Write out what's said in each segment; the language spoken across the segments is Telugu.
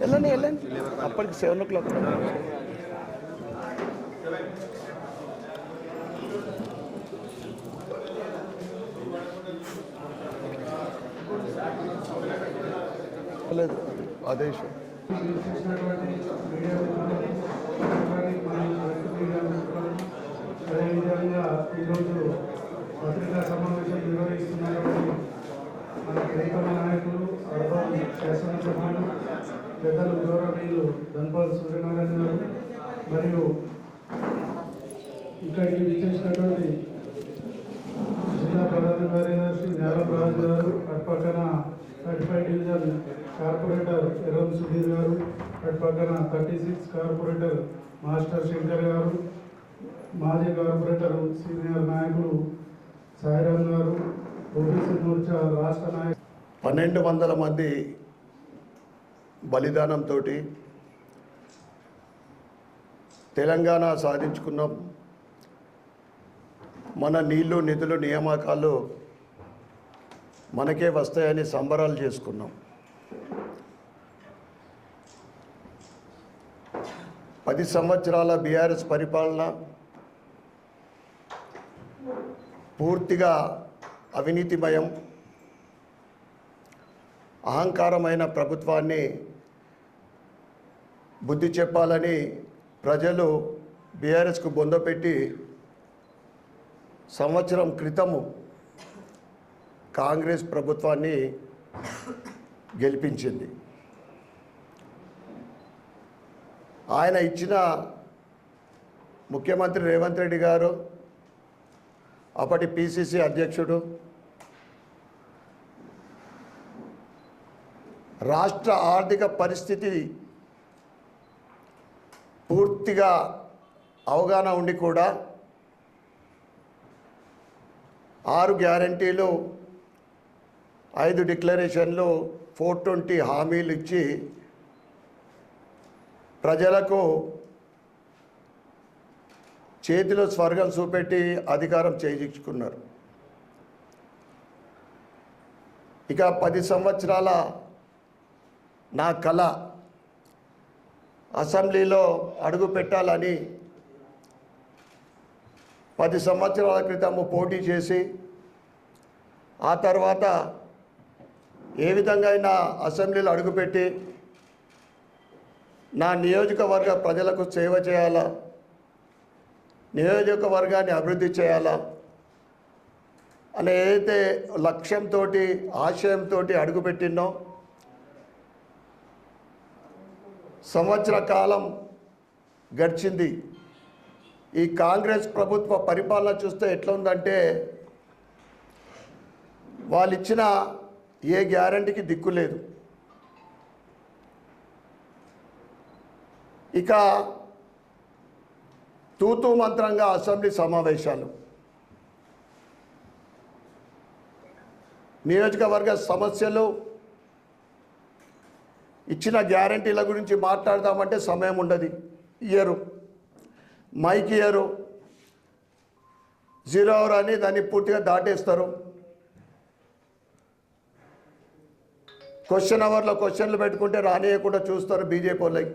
వెళ్ళండి వెళ్ళండి. అప్పటికి సెవెన్ ఓ క్లాక్ లేదు ఆదేశం అదేవిధంగా ఈరోజు పత్రికా సమావేశం నిర్వహిస్తున్నటువంటి మన ప్రియతమ నాయకులు అర్బన్ శాసనసభ్యులు పెద్దలు గౌరవనీయులు ధన్పాల్ సూర్యనారాయణ గారు మరియు ఇక్కడికి విచ్చేసినటువంటి జిల్లా ప్రధాన కార్యదర్శి Nyalaraju garu అటుపక్కన thirty five division corporator Erram Sudhir garu అటుపక్కన thirty six corporator master Shankar garu మాజీ కార్పొరేటర్ సీనియర్ నాయకులు సాయిరామ్ గారు ఓబీసీ మోర్చా రాష్ట్ర నాయకులు. పన్నెండు వందల మంది బలిదానంతో తెలంగాణ సాధించుకున్నాం. మన నీళ్ళు నిధులు నియామకాలు మనకే వస్తాయని సంబరాలు చేసుకున్నాం. పది సంవత్సరాల బీఆర్ఎస్ పరిపాలన పూర్తిగా అవినీతిమయం అహంకారమైన ప్రభుత్వాన్ని బుద్ధి చెప్పాలని ప్రజలు బీఆర్ఎస్కు బొందపెట్టి సంవత్సరం క్రితము కాంగ్రెస్ ప్రభుత్వాన్ని గెలిపించింది. ఆయన ఇచ్చిన ముఖ్యమంత్రి రేవంత్ రెడ్డి గారు అప్పటి పిసిసి అధ్యక్షుడు రాష్ట్ర ఆర్థిక పరిస్థితి పూర్తిగా అవగాహన ఉండి కూడా ఆరు గ్యారంటీలు ఐదు డిక్లరేషన్లు ఫోర్ ట్వంటీ హామీలు ఇచ్చి ప్రజలకు చేతిలో స్వర్గం చూపెట్టి అధికారం చేయించుకున్నారు ఇక పది సంవత్సరాల నా కళ అసెంబ్లీలో అడుగు పెట్టాలని పది సంవత్సరాల క్రితము పోటీ చేసి ఆ తర్వాత ఏ విధంగా అయినా అసెంబ్లీలో అడుగుపెట్టి నా నియోజకవర్గ ప్రజలకు సేవ చేయాలా? నియోజకవర్గాన్ని అభివృద్ధి చేయాలా? అని ఏదైతే లక్ష్యంతో ఆశయంతో అడుగుపెట్టినో సంవత్సర కాలం గడిచింది. ఈ కాంగ్రెస్ ప్రభుత్వ పరిపాలన చూస్తే ఎట్లా ఉందంటే వాళ్ళు ఇచ్చిన ఏ గ్యారంటీకి దిక్కు లేదు. ఇక తూతూ మంత్రంగా అసెంబ్లీ సమావేశాలు. నియోజకవర్గ సమస్యలు ఇచ్చిన గ్యారంటీల గురించి మాట్లాడదామంటే సమయం ఉండదు. Year. Mic year. Zero hour అని దాన్ని పూర్తిగా దాటేస్తారు. క్వశ్చన్ అవర్లో క్వశ్చన్లు పెట్టుకుంటే రానియకుండా చూస్తారు బీజేపీ వాళ్ళకి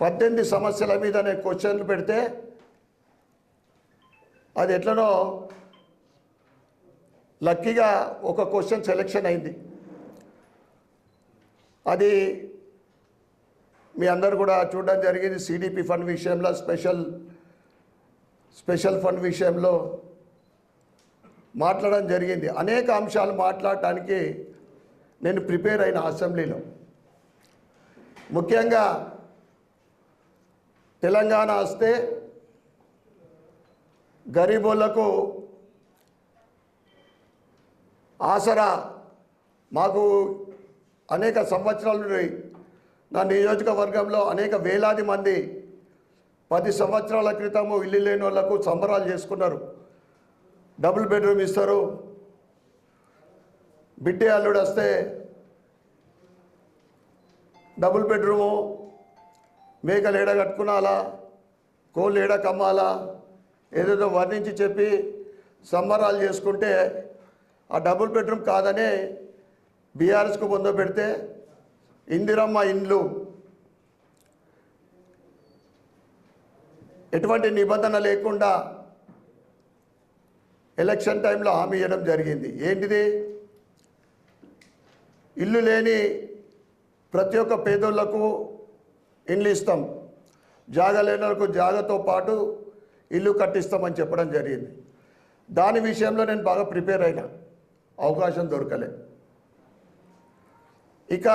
పద్దెనిమిది సమస్యల మీద నేను క్వశ్చన్లు పెడితే అది ఎట్లనో లక్కీగా ఒక క్వశ్చన్ సెలెక్షన్ అయింది. అది మీ అందరు కూడా చూడడం జరిగింది. సిడిపి ఫండ్ విషయంలో స్పెషల్ స్పెషల్ ఫండ్ విషయంలో మాట్లాడడం జరిగింది. అనేక అంశాలు మాట్లాడటానికి నేను ప్రిపేర్ అయిన అసెంబ్లీలో. ముఖ్యంగా తెలంగాణ వస్తే గరీబులకు ఆసరా మాకు అనేక సంవత్సరాల నుండి నా నియోజకవర్గంలో అనేక వేలాది మంది పది సంవత్సరాల క్రితము ఇల్లు లేని వాళ్ళకు సంబరాలు చేసుకున్నారు. డబుల్ బెడ్రూమ్ ఇస్తారు. బిడ్డే అల్లుడు వస్తే డబుల్ బెడ్రూము మేకలు ఏడ కట్టుకునాలా కోళ్ళు ఏడ కమ్మాలా ఏదేదో వర్ణించి చెప్పి సంబరాలు చేసుకుంటే ఆ డబుల్ బెడ్రూమ్ కాదనే బీఆర్ఎస్కు పొంద పెడితే ఇందిరమ్మ ఇండ్లు ఎటువంటి నిబంధన లేకుండా ఎలక్షన్ టైంలో హామీ ఇవ్వడం జరిగింది. ఏంటిది? ఇల్లు లేని ప్రతి ఒక్క పేదోళ్ళకు ఇండ్లు ఇస్తాం. జాగ లేని వాళ్ళకు జాగతో పాటు ఇల్లు కట్టిస్తామని చెప్పడం జరిగింది. దాని విషయంలో నేను బాగా ప్రిపేర్ అయినా. అవకాశం దొరకలేదు ఇక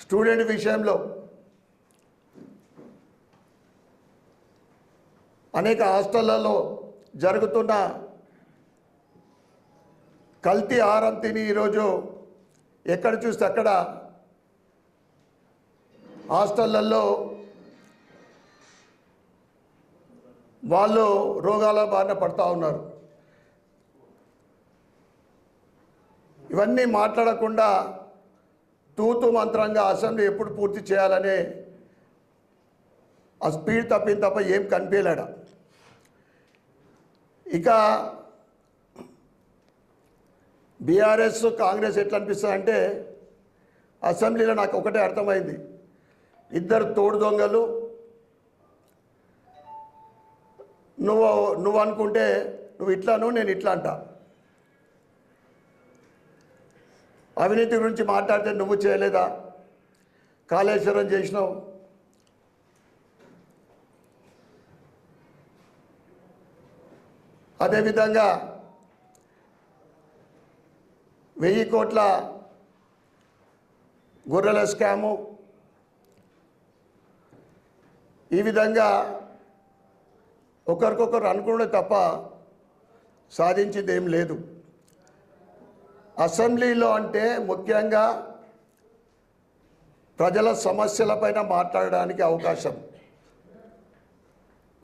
స్టూడెంట్ విషయంలో అనేక హాస్టళ్ళలో జరుగుతున్న కల్తీ ఆహారం తిని ఈరోజు ఎక్కడ చూస్తే అక్కడ హాస్టళ్ళలో వాళ్ళు రోగాల బారిన పడతా ఉన్నారు. ఇవన్నీ మాట్లాడకుండా తూతు మంత్రంగా అసెంబ్లీ ఎప్పుడు పూర్తి చేయాలనే ఆ స్పీడ్ తప్పింది తప్ప ఏం కనిపించలేడ. ఇక బీఆర్ఎస్ కాంగ్రెస్ ఎట్లా అనిపిస్తుంది అంటే అసెంబ్లీలో నాకు ఒకటే అర్థమైంది. ఇద్దరు తోడు దొంగలు. నువ్వు నువ్వు అనుకుంటే నువ్వు ఇట్లాను నేను ఇట్లా అంటా అవినీతి గురించి మాట్లాడితే నువ్వు చేయలేదా? కాళేశ్వరం చేసినావు. అదేవిధంగా వెయ్యి కోట్ల గొర్రెల స్కాము. ఈ విధంగా ఒకరికొకరు అనుకునే తప్ప సాధించింది ఏం లేదు. అసెంబ్లీలో అంటే ముఖ్యంగా ప్రజల సమస్యలపైన మాట్లాడడానికి అవకాశం.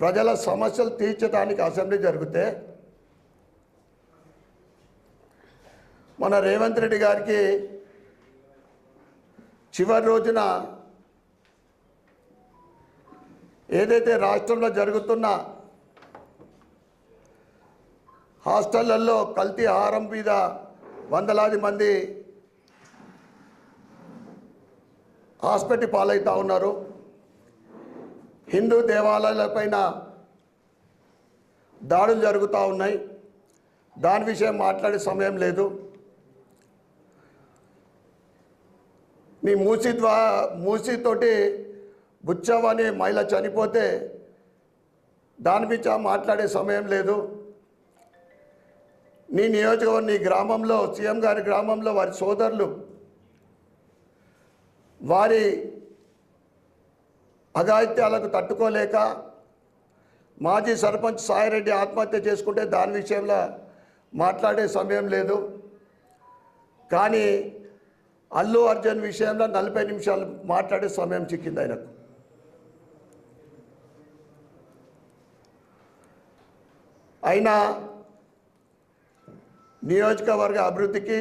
ప్రజల సమస్యలు తీర్చడానికి అసెంబ్లీ జరిగితే మన రేవంత్ రెడ్డి గారికి చివరి రోజున ఏదైతే రాష్ట్రంలో జరుగుతున్న హాస్టళ్ళలో కల్తీ ఆహారం మీద వందలాది మంది హాస్పిటల్ పాలవుతూ ఉన్నారు. హిందూ దేవాలయాలపైన దాడులు జరుగుతూ ఉన్నాయి. దాని విషయం మాట్లాడే సమయం లేదు. నీ మూసి ద్వా మూసితోటి బుచ్చవ్వ అనే మహిళ చనిపోతే దాని మీద మాట్లాడే సమయం లేదు. నీ నియోజకవర్గం నీ గ్రామంలో సీఎం గారి గ్రామంలో వారి సోదరులు వారి అఘాయిత్యాలకు తట్టుకోలేక మాజీ సర్పంచ్ సాయిరెడ్డి ఆత్మహత్య చేసుకుంటే దాని విషయంలో మాట్లాడే సమయం లేదు. కానీ అల్లు అర్జున్ విషయంలో నలభై నిమిషాలు మాట్లాడే సమయం చిక్కింది ఆయనకు. అయినా నియోజకవర్గ అభివృద్ధికి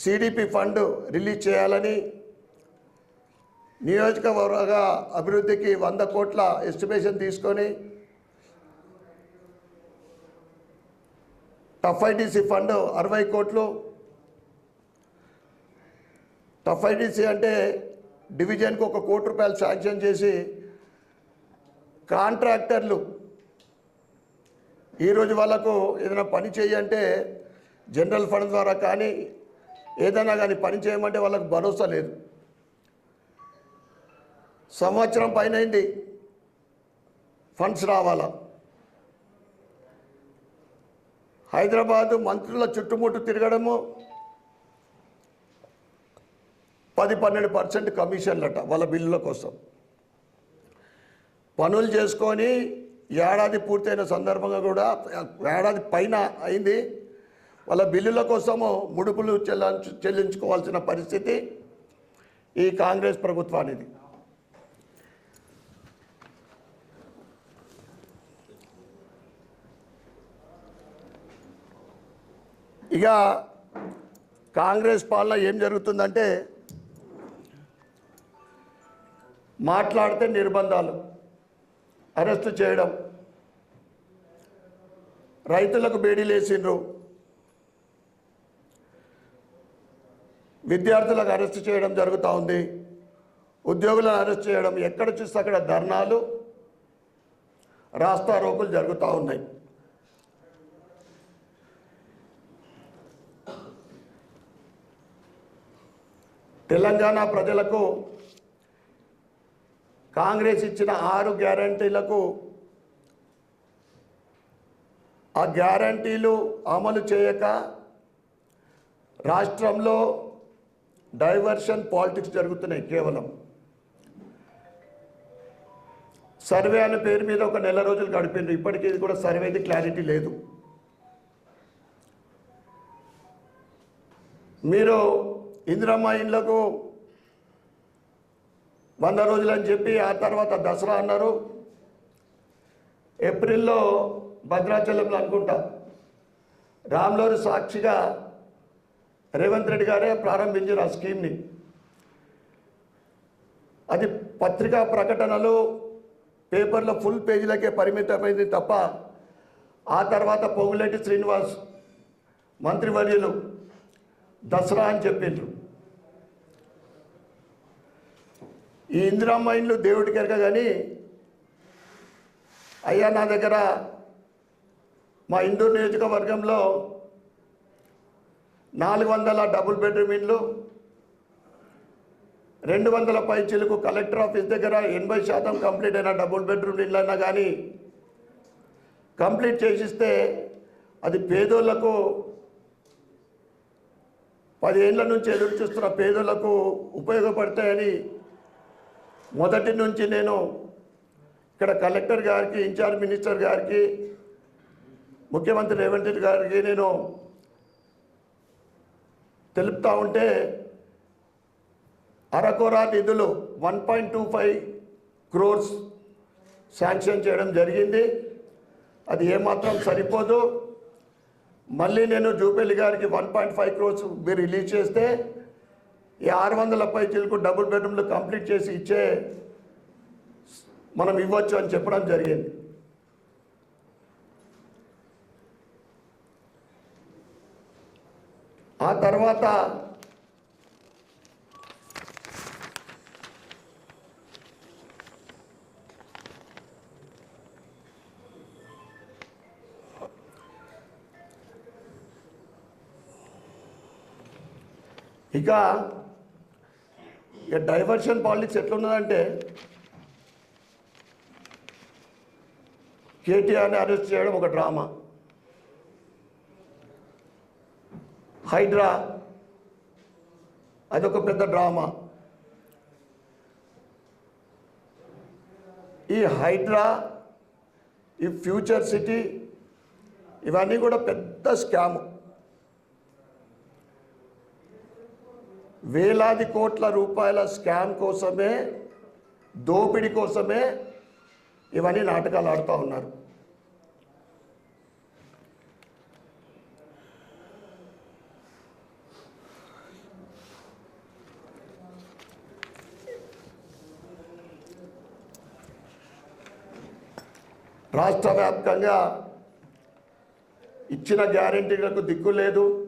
సిడిపి ఫండ్ రిలీజ్ చేయాలని నియోజకవర్గ అభివృద్ధికి వంద కోట్ల ఎస్టిమేషన్ తీసుకొని టఫ్ఐడిసి ఫండ్ అరవై కోట్లు. టఫ్ఐడిసి అంటే డివిజన్కి ఒక కోటి రూపాయలు శాంక్షన్ చేసి కాంట్రాక్టర్లు ఈరోజు వాళ్ళకు ఏదైనా పని చేయంటే జనరల్ ఫండ్ ద్వారా కానీ ఏదైనా కానీ పని చేయమంటే వాళ్ళకు భరోసా లేదు. సంవత్సరం పైన అయింది. ఫండ్స్ రావాలా? హైదరాబాదు మంత్రుల చుట్టుముట్టు తిరగడము పది పన్నెండు పర్సెంట్ కమిషన్లట వాళ్ళ బిల్లుల కోసం. పనులు చేసుకొని ఏడాది పూర్తయిన సందర్భంగా కూడా ఏడాది పైన అయింది. వాళ్ళ బిల్లుల కోసము ముడుపులు చెల్లించు చెల్లించుకోవాల్సిన పరిస్థితి ఈ కాంగ్రెస్ ప్రభుత్వానిది. ఇక కాంగ్రెస్ పాలన ఏం జరుగుతుందంటే మాట్లాడితే నిర్బంధాలు. అరెస్టు చేయడం. రైతులకు బేడీలేసిండ్రు విద్యార్థులకు అరెస్ట్ చేయడం జరుగుతూ ఉంది. ఉద్యోగులను అరెస్ట్ చేయడం ఎక్కడ చూస్తే అక్కడ ధర్నాలు రాస్తారోకులు జరుగుతూ ఉన్నాయి. తెలంగాణ ప్రజలకు కాంగ్రెస్ ఇచ్చిన ఆరు గ్యారంటీలకు ఆ గ్యారంటీలు అమలు చేయక రాష్ట్రంలో డైవర్షన్ పాలిటిక్స్ జరుగుతున్నాయి కేవలం. సర్వే అనే పేరు మీద ఒక నెల రోజులు గడిపిండ్రు. ఇప్పటికీ ఇది కూడా సర్వేది క్లారిటీ లేదు. మీరు ఇందిరమ్మ ఇళ్ళకు వంద రోజులు అని చెప్పి ఆ తర్వాత దసరా అన్నారు. ఏప్రిల్లో భద్రాచలంలో అనుకుంటా. రామ్లోని సాక్షిగా రేవంత్ రెడ్డి గారే ప్రారంభించారు ఆ స్కీమ్ని. అది పత్రికా ప్రకటనలు పేపర్లో ఫుల్ పేజీలకే పరిమితమైంది తప్ప ఆ తర్వాత పొంగులేటి శ్రీనివాస్ మంత్రివర్యులు దసరా అని చెప్పిండ్రు. ఈ ఇందిరమ్మ ఇండ్లు దేవుడికి ఎరక కానీ అయ్యా నా దగ్గర మా ఇందూరు నియోజకవర్గంలో నాలుగు వందల డబుల్ బెడ్రూమ్ ఇండ్లు రెండు వందల పై కలెక్టర్ ఆఫీస్ దగ్గర ఎనభై శాతం కంప్లీట్ అయిన డబుల్ బెడ్రూమ్ ఇల్లు కానీ కంప్లీట్ చేసిస్తే అది పేదోళ్ళకు పదేళ్ళ నుంచి ఎదురు చూస్తున్న పేదోళ్ళకు ఉపయోగపడతాయని మొదటి నుంచి నేను ఇక్కడ కలెక్టర్ గారికి ఇన్ఛార్జ్ మినిస్టర్ గారికి ముఖ్యమంత్రి రేవంత్ రెడ్డి గారికి నేను తెలుపుతూ ఉంటే అరకొరా నిధులు one point two five crores sanction చేయడం జరిగింది. అది ఏమాత్రం సరిపోదు. మళ్ళీ నేను జూపల్లి గారికి వన్ పాయింట్ ఫైవ్ క్రోర్స్ మీరు రిలీజ్ చేస్తే ఈ ఆరు వందల పై డబుల్ బెడ్రూమ్లు కంప్లీట్ చేసి ఇచ్చే మనం ఇవ్వచ్చు అని చెప్పడం జరిగింది. ఆ తర్వాత ఇక ఇక డైవర్షన్ పాలిటిక్స్ ఎట్లున్నదంటే కేటీఆర్ని అరెస్ట్ చేయడం ఒక డ్రామా. హైడ్రా అదొక పెద్ద డ్రామా. ఈ హైడ్రా ఈ ఫ్యూచర్ సిటీ ఇవన్నీ కూడా పెద్ద స్కామ్. వేలాది కోట్ల రూపాయల స్కామ్ కోసమే దోపిడీ కోసమే ఇవన్నీ నాటకాలు ఆడుతూ ఉన్నారు. రాష్ట్ర వ్యాప్తంగా ఇచ్చిన గ్యారంటీలకు దిక్కు లేదు.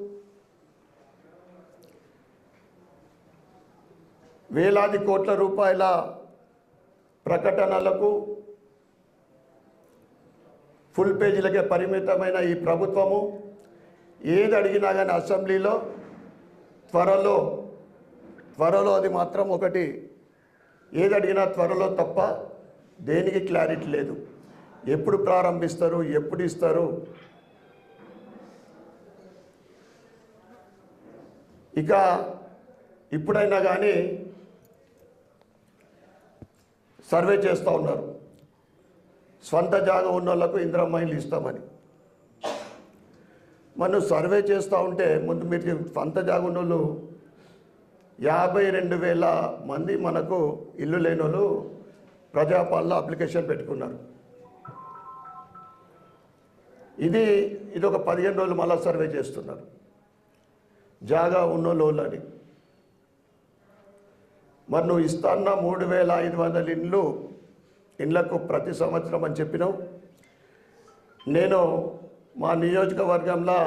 వేలాది కోట్ల రూపాయల ప్రకటనలకు ఫుల్ పేజీలకే పరిమితమైన ఈ ప్రభుత్వము. ఏది అడిగినా కానీ అసెంబ్లీలో త్వరలో త్వరలో అది మాత్రం ఒకటి. ఏది అడిగినా త్వరలో తప్ప దేనికి క్లారిటీ లేదు. ఎప్పుడు ప్రారంభిస్తారు ఎప్పుడు ఇస్తారు? ఇక ఇప్పుడైనా కానీ సర్వే చేస్తూ ఉన్నారు. స్వంత జాగా ఉన్న వాళ్ళకు ఇందిరమ్మాయిలు ఇస్తామని. మనం సర్వే చేస్తూ ఉంటే ముందు మీరు స్వంత జాగ ఉన్న వాళ్ళు యాభై రెండు వేల మంది మనకు ఇల్లు లేని వాళ్ళు ప్రజాపాలన అప్లికేషన్ పెట్టుకున్నారు. ఇది ఇది ఒక పదిహేను రోజులు మళ్ళా సర్వే చేస్తున్నారు. జాగా ఉన్నోళ్ళు అని. మరి నువ్వు ఇస్తాన్న మూడు వేల ఐదు వందల ఇండ్లు ఇండ్లకు ప్రతి సంవత్సరం అని చెప్పినావు. నేను మా నియోజకవర్గంలో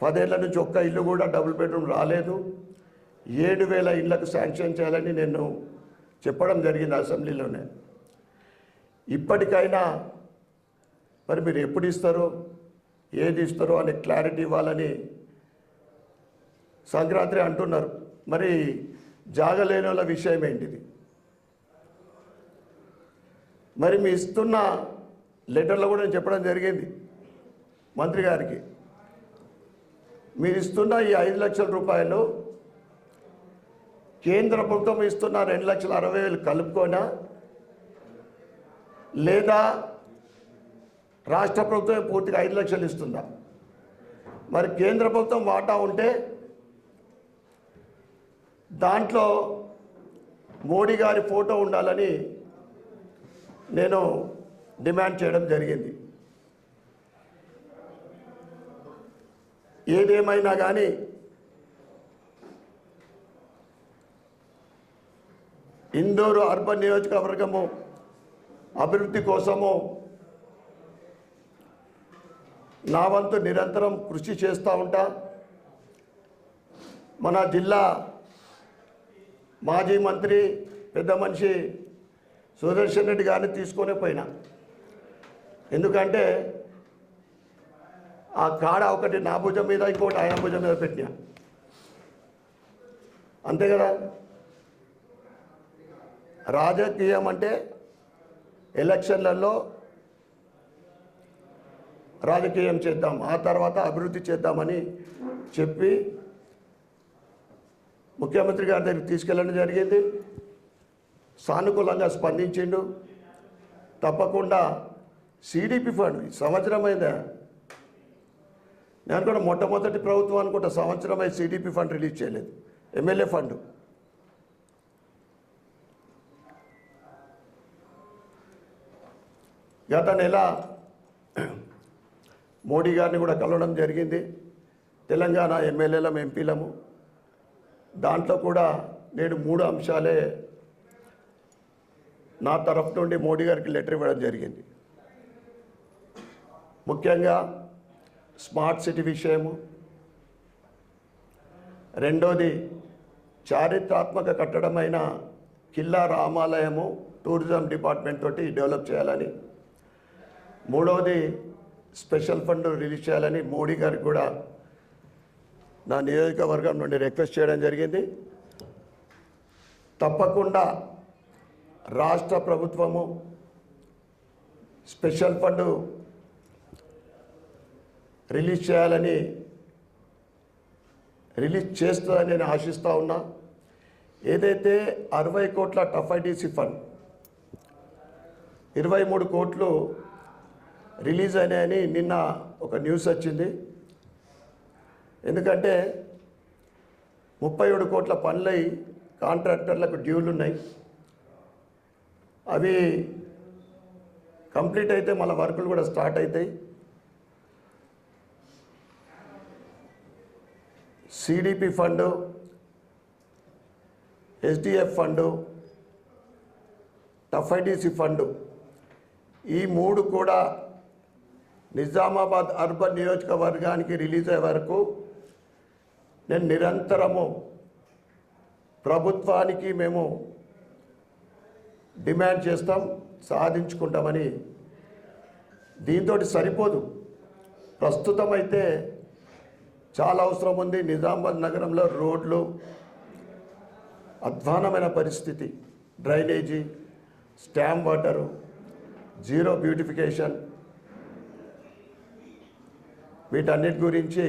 పదేళ్ళ నుంచి ఒక్క ఇల్లు కూడా డబుల్ బెడ్రూమ్ రాలేదు. ఏడు వేల ఇళ్ళకు శాంక్షన్ చేయాలని నేను చెప్పడం జరిగింది అసెంబ్లీలోనే. ఇప్పటికైనా మరి మీరు ఎప్పుడు ఇస్తారో ఏది ఇస్తారో అనే క్లారిటీ ఇవ్వాలని సంక్రాంతి అంటున్నారు. మరి జాగలేని వాళ్ళ విషయం ఏంటిది? మరి మీ ఇస్తున్న లెటర్లో కూడా నేను చెప్పడం జరిగింది మంత్రి గారికి. మీరు ఇస్తున్న ఈ ఐదు లక్షల రూపాయలు కేంద్ర ప్రభుత్వం ఇస్తున్న రెండు లక్షల అరవై వేలు కలుపుకోనా? లేదా రాష్ట్ర ప్రభుత్వం పూర్తిగా ఐదు లక్షలు ఇస్తుందా? మరి కేంద్ర ప్రభుత్వం వాటా ఉంటే దాంట్లో మోడీ గారి ఫోటో ఉండాలని నేను డిమాండ్ చేయడం జరిగింది. ఏదేమైనా కానీ ఇందోరు అర్బన్ నియోజకవర్గము అభివృద్ధి కోసము నా వంతు నిరంతరం కృషి చేస్తూ ఉంటా. మన జిల్లా మాజీ మంత్రి పెద్ద మనిషి సుదర్శన్ రెడ్డి గారిని తీసుకొని పోయినా. ఎందుకంటే ఆ కాడ ఒకటి నా భుజం మీద ఇంకోటి ఆయన భుజం మీద పెట్టినా. అంతే కదా? రాజకీయం అంటే ఎలక్షన్లలో రాజకీయం చేద్దాం ఆ తర్వాత అభివృద్ధి చేద్దామని చెప్పి ముఖ్యమంత్రి గారి దగ్గరికి తీసుకెళ్ళడం జరిగింది. సానుకూలంగా స్పందించిండు. తప్పకుండా సిడిపి ఫండ్ సంవత్సరం నేను కూడా మొట్టమొదటి ప్రభుత్వం అనుకుంటా సంవత్సరమై సిడిపి ఫండ్ రిలీజ్ చేయలేదు. MLA fund. గత నెల మోడీ గారిని కూడా కలవడం జరిగింది. తెలంగాణ ఎమ్మెల్యేలం ఎంపీలము దాంట్లో కూడా నేను మూడు అంశాలే నా తరఫు నుండి మోడీ గారికి లెటర్ ఇవ్వడం జరిగింది. ముఖ్యంగా స్మార్ట్ సిటీ విషయము. రెండోది చారిత్రాత్మక కట్టడమైన కిల్లా రామాలయము టూరిజం డిపార్ట్మెంట్ తోటి డెవలప్ చేయాలని. మూడవది స్పెషల్ ఫండ్ రిలీజ్ చేయాలని మోడీ గారికి కూడా నా నియోజకవర్గం నుండి రిక్వెస్ట్ చేయడం జరిగింది. తప్పకుండా రాష్ట్ర ప్రభుత్వము స్పెషల్ ఫండ్ రిలీజ్ చేయాలని రిలీజ్ చేస్తుందని నేను ఆశిస్తూ ఉన్నా. ఏదైతే అరవై కోట్ల టఫ్ఐడిసి ఫండ్ ఇరవై మూడు కోట్లు రిలీజ్ అయినాయని నిన్న ఒక న్యూస్ వచ్చింది. ఎందుకంటే ముప్పై ఏడు కోట్ల పనులై కాంట్రాక్టర్లకు డ్యూలు ఉన్నాయి అవి కంప్లీట్ అయితే మళ్ళీ వర్కులు కూడా స్టార్ట్ అవుతాయి CDP fund SDF fund TUFIDC fund ఈ మూడు కూడా నిజామాబాద్ అర్బన్ నియోజకవర్గానికి రిలీజ్ అయ్యే వరకు నేను నిరంతరము ప్రభుత్వానికి మేము డిమాండ్ చేస్తాం సాధించుకుంటామని. దీంతో సరిపోదు. ప్రస్తుతం అయితే చాలా అవసరం ఉంది. నిజామాబాద్ నగరంలో రోడ్లు అధ్వానమైన పరిస్థితి. Drainage storm water zero beautification. వీటన్నిటి గురించి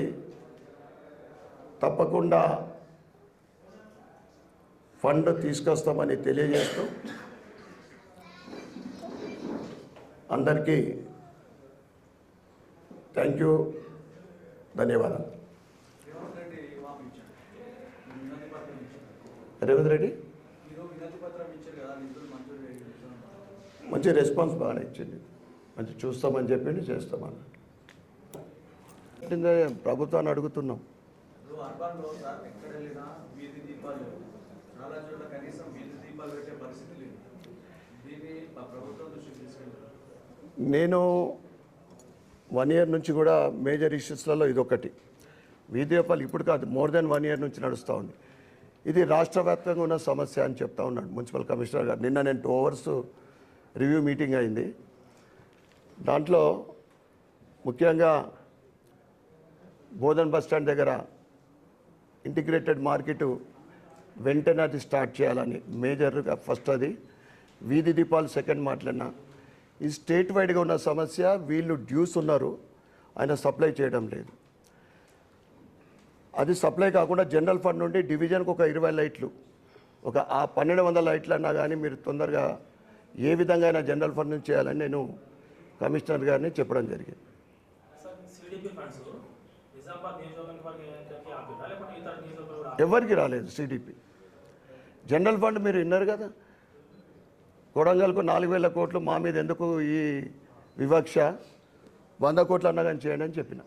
తప్పకుండా ఫండ్ తీసుకొస్తామని తెలియజేస్తూ అందరికీ థ్యాంక్ యూ ధన్యవాదాలు. రేవంత్ రెడ్డి? మంచి రెస్పాన్స్ బాగానే ఇచ్చింది. మంచి చూస్తామని చెప్పింది చేస్తామని. ప్రభుత్వాన్ని అడుగుతున్నాం. అర్బన్లో సార్ ఎక్కడ వెళ్ళినా వీధి దీపాలు లేవు. చాలా చోట్ల కనీసం వీధి దీపాలు పెట్టే పరిస్థితి లేదు. దీన్ని మా ప్రభుత్వం దృష్టికి తీసుకెళ్తారు నేను వన్ ఇయర్ నుంచి కూడా మేజర్ ఇష్యూస్లలో ఇదొకటి. వీధి దీపాలు ఇప్పుడు కాదు మోర్ దెన్ వన్ ఇయర్ నుంచి నడుస్తూ ఉంది. ఇది రాష్ట్ర వ్యాప్తంగా ఉన్న సమస్య అని చెప్తా ఉన్నాడు మున్సిపల్ కమిషనర్ గారు. నిన్న నేను టూ అవర్స్ రివ్యూ మీటింగ్ అయింది. దాంట్లో ముఖ్యంగా బోధన్ బస్ స్టాండ్ దగ్గర ఇంటిగ్రేటెడ్ మార్కెట్ వెంటనే అది స్టార్ట్ చేయాలని మేజర్గా ఫస్ట్ అది. వీధి దీపాలు సెకండ్ మాట్లాడినా ఈ స్టేట్ వైడ్గా ఉన్న సమస్య వీళ్ళు డ్యూస్ ఉన్నారు ఆయన సప్లై చేయడం లేదు. అది సప్లై కాకుండా జనరల్ ఫండ్ నుండి డివిజన్కి ఒక ఇరవై లైట్లు ఒక ఆ పన్నెండు వందల లైట్లు అన్నా కానీ మీరు తొందరగా ఏ విధంగా అయినా జనరల్ ఫండ్ నుంచి చేయాలని నేను కమిషనర్ గారిని చెప్పడం జరిగింది సార్ సిడిపి ఫండ్స్ నిజామాబాద్ నియోజకవర్గానికి ఆపిరా లేకపోతే ఇతర నియోజకవర్గాలు కూడా ఎవరికి రాలేదు సిడిపి జనరల్ ఫండ్ మీరు విన్నారు కదా? కొడంగల్కు నాలుగు వేల కోట్లు మా మీద ఎందుకు ఈ వివక్ష? వంద కోట్లు అన్నా కానీ చేయండి అని చెప్పిన.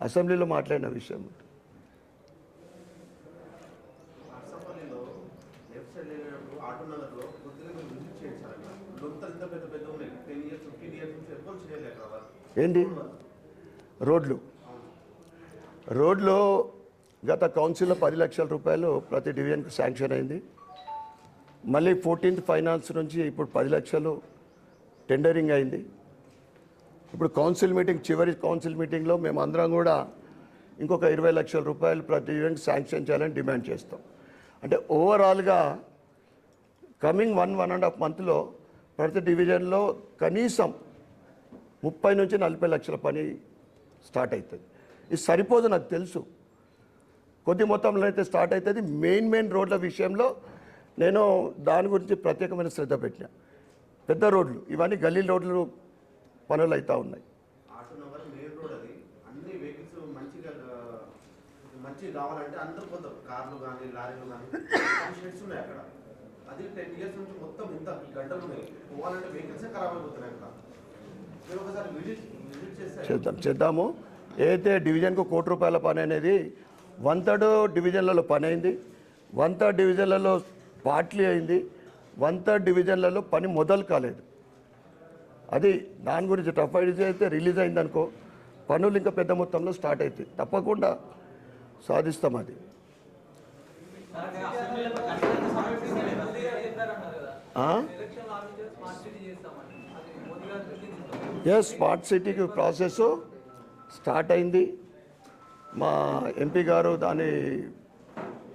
అసెంబ్లీలో మాట్లాడిన విషయం ఏంటి? రోడ్లు. రోడ్లు గత కౌన్సిల్లో పది లక్షల రూపాయలు ప్రతి డివిజన్కి శాంక్షన్ అయింది. మళ్ళీ ఫోర్టీన్త్ ఫైనాన్స్ నుంచి ఇప్పుడు పది లక్షలు టెండరింగ్ అయింది. ఇప్పుడు కౌన్సిల్ మీటింగ్ చివరి కౌన్సిల్ మీటింగ్లో మేము అందరం కూడా ఇంకొక ఇరవై లక్షల రూపాయలు ప్రతి డివిజన్కి శాంక్షన్ చేయాలని డిమాండ్ చేస్తాం. అంటే ఓవరాల్గా coming one one and half మంత్లో ప్రతి డివిజన్లో కనీసం ముప్పై నుంచి నలభై లక్షల పని స్టార్ట్ అవుతుంది. ఇది సరిపోదు నాకు తెలుసు. కొద్ది మొత్తంలో అయితే స్టార్ట్ అవుతుంది. మెయిన్ మెయిన్ రోడ్ల విషయంలో నేను దాని గురించి ప్రత్యేకమైన శ్రద్ధ పెట్టిన. పెద్ద రోడ్లు ఇవన్నీ గల్లీ రోడ్లు పనులు అవుతూ ఉన్నాయి. చేద్దాం చేద్దాము. ఏదైతే డివిజన్కు కోటి రూపాయల పని అనేది వన్ థర్డ్ డివిజన్లలో పని అయింది వన్ థర్డ్ డివిజన్లలో పార్ట్లీ అయింది వన్ థర్డ్ డివిజన్లలో పని మొదలు కాలేదు. అది దాని గురించి టఫ్ ఐడియా అయితే రిలీజ్ అయిందనుకో పనులు ఇంకా పెద్ద మొత్తంలో స్టార్ట్ అవుతాయి తప్పకుండా సాధిస్తాం అది. ఎస్ స్మార్ట్ సిటీకి ప్రాసెస్ స్టార్ట్ అయింది. మా ఎంపీ గారు దాన్ని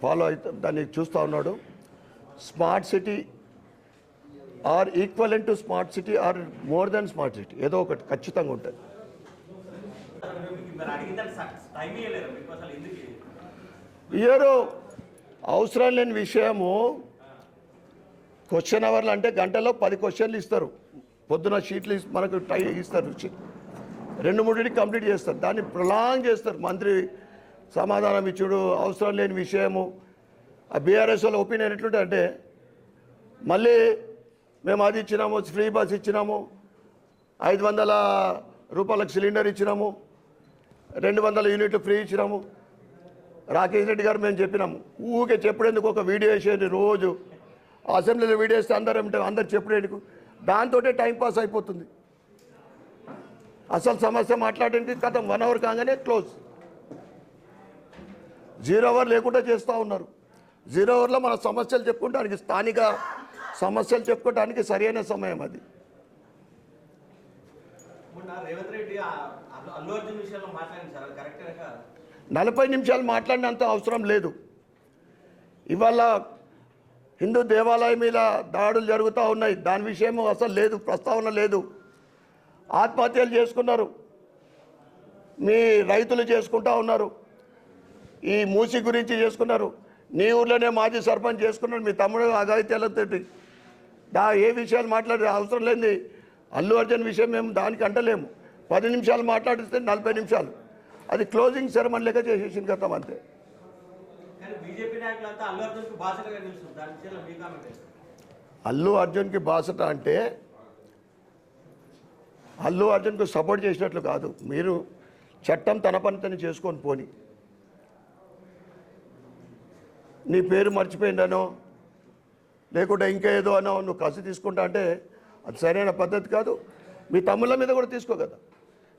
ఫాలో అయితే దాన్ని చూస్తూ ఉన్నాడు. Smart city or equal to smart city or more than smart city. ఏదో ఒకటి ఖచ్చితంగా ఉంటుంది. ఇయర్ అవసరం లేని విషయము క్వశ్చన్ అవర్లు అంటే గంటలో పది క్వశ్చన్లు ఇస్తారు. పొద్దున షీట్లు మనకు టై ఇస్తారు. రెండు మూడింటికి కంప్లీట్ చేస్తారు. దాన్ని ప్రొలాంగ్ చేస్తారు. మంత్రి సమాధానం ఇచ్చుడు అవసరం లేని విషయము. ఆ బీఆర్ఎస్ వాళ్ళ ఒపీనియన్ ఎట్లుంటే అంటే మళ్ళీ మేము అది ఇచ్చినాము ఫ్రీ బస్ ఇచ్చినాము ఐదు వందల రూపాయలకు సిలిండర్ ఇచ్చినాము రెండు వందల యూనిట్లు ఫ్రీ ఇచ్చినాము. రాకేష్ రెడ్డి గారు మేము చెప్పినాము. ఊకే చెప్పుడేందుకు ఒక వీడియో వేసేది రోజు. అసెంబ్లీలో వీడియో వేస్తే అందరూ అందరు చెప్పుడేందుకు దాంతో టైంపాస్ అయిపోతుంది. అసలు సమస్య మాట్లాడడానికి కథం వన్ అవర్ కాగానే క్లోజ్. జీరో అవర్ లేకుండా చేస్తూ ఉన్నారు. జీరో అవర్లో మన సమస్యలు చెప్పుకోవడానికి స్థానిక సమస్యలు చెప్పుకోవడానికి సరైన సమయం అది. మాట్లాడింది నలభై నిమిషాలు మాట్లాడినంత అవసరం లేదు. ఇవాళ హిందూ దేవాలయం మీద దాడులు జరుగుతూ ఉన్నాయి. దాని విషయం అసలు లేదు ప్రస్తావన లేదు. ఆత్మహత్యలు చేసుకున్నారు. మీ రైతులు చేసుకుంటా ఉన్నారు. ఈ మూసి గురించి చేసుకున్నారు. నీ ఊర్లోనే మాజీ సర్పంచ్ చేసుకున్నాడు. మీ తమ్ముడు అఘాయిత్యాలతోటి దా ఏ విషయాలు మాట్లాడే అవసరం లేని అల్లు అర్జున్ విషయం మేము దానికి అంటలేము. పది నిమిషాలు మాట్లాడిస్తే నలభై నిమిషాలు. అది క్లోజింగ్ సెరమనీ లెక్క చేసేసింది గతం అంతే. అల్లు అర్జున్కి బాధ్యతగా నిలుస్తుంది దాని విషయంలో మీ కామెంట్ ఏంటి? అల్లు అర్జున్కి బాసట అంటే అల్లు అర్జున్కు సపోర్ట్ చేసినట్లు కాదు. మీరు చట్టం తన పని తను చేసుకొని పోని. నీ పేరు మర్చిపోయిందనో లేకుంటే ఇంకా ఏదో అనో నువ్వు కసి తీసుకుంటా అంటే అది సరైన పద్ధతి కాదు. మీ తమ్ముళ్ళ మీద కూడా తీసుకో కదా.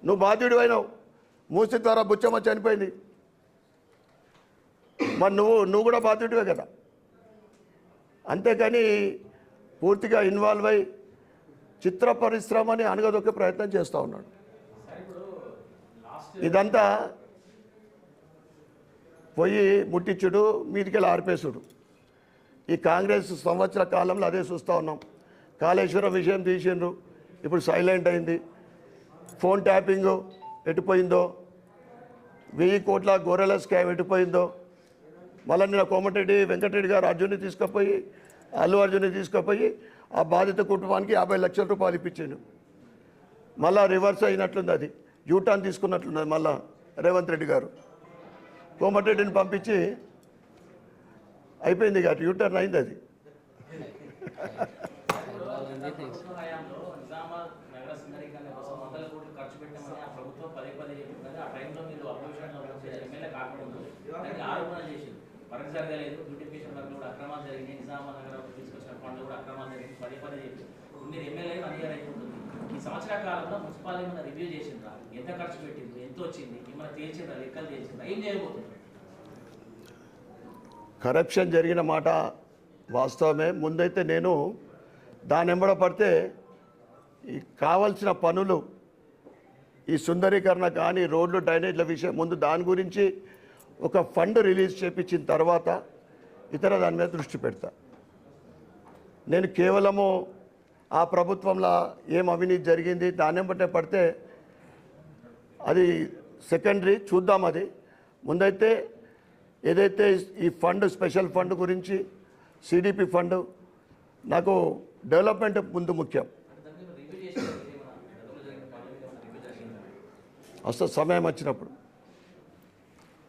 నువ్వు బాధ్యుడు అయినావు. మూసి ద్వారా బుచ్చమ్మ చనిపోయింది. మరి నువ్వు నువ్వు కూడా బాధ్యుడివే కదా. అంతేకాని పూర్తిగా ఇన్వాల్వ్ అయ్యి చిత్ర పరిశ్రమని అనగదొక్కే ప్రయత్నం చేస్తూ ఉన్నాడు. ఇదంతా పోయి ముట్టించుడు మీదికెళ్ళి ఆర్పేసుడు. ఈ కాంగ్రెస్ సంవత్సర కాలంలో అదే చూస్తూ ఉన్నాం. కాళేశ్వరం విషయం తీసిండ్రు ఇప్పుడు సైలెంట్ అయింది. ఫోన్ ట్యాపింగ్ ఎటుపోయిందో వెయ్యి కోట్ల గొర్రెల స్కామ్ ఎటుపోయిందో మళ్ళీ నిన్న కోమటిరెడ్డి వెంకటరెడ్డి గారు అర్జున్ని తీసుకుపోయి అల్లు అర్జున్ని తీసుకుపోయి ఆ బాధిత కుటుంబానికి యాభై లక్షల రూపాయలు ఇప్పించాను మళ్ళా రివర్స్ అయినట్లుంది అది. యూటర్న్ తీసుకున్నట్లున్నది మళ్ళా రేవంత్ రెడ్డి గారు. కోమటిరెడ్డిని పంపించి అయిపోయింది ఇక యూటర్న్ అయింది అది. పదే పదే చెప్పారు. మీరు ఎమ్మెల్యే వన్ ఇయర్ అయిపోతుంది ఈ సంవత్సర కాలంలో మున్సిపాలిటీ ఏమైనా రివ్యూ చేసిండ్రా? ఎంత ఖర్చు పెట్టింది ఎంత వచ్చింది? ఏమైనా తేల్చిండ్రా? లెక్కలు తేల్చిండ్రా? ఏం చేయబోతుంది కరప్షన్ జరిగిన మాట వాస్తవమే. ముందైతే నేను దాని ఎంబడ పడితే ఈ కావలసిన పనులు ఈ సుందరీకరణ కానీ రోడ్లు డ్రైనేజ్ల విషయం ముందు దాని గురించి ఒక ఫండ్ రిలీజ్ చేపించిన తర్వాత ఇతర దాని మీద దృష్టి పెడతా. నేను కేవలము ఆ ప్రభుత్వంలో ఏం అవినీతి జరిగింది దాన్ని బట్టే పడితే అది సెకండరీ చూద్దాం అది. ముందైతే ఏదైతే ఈ ఫండ్ స్పెషల్ ఫండ్ గురించి సిడిపి ఫండ్ నాకు డెవలప్మెంట్ ముందు ముఖ్యం. అసలు సమయం వచ్చినప్పుడు.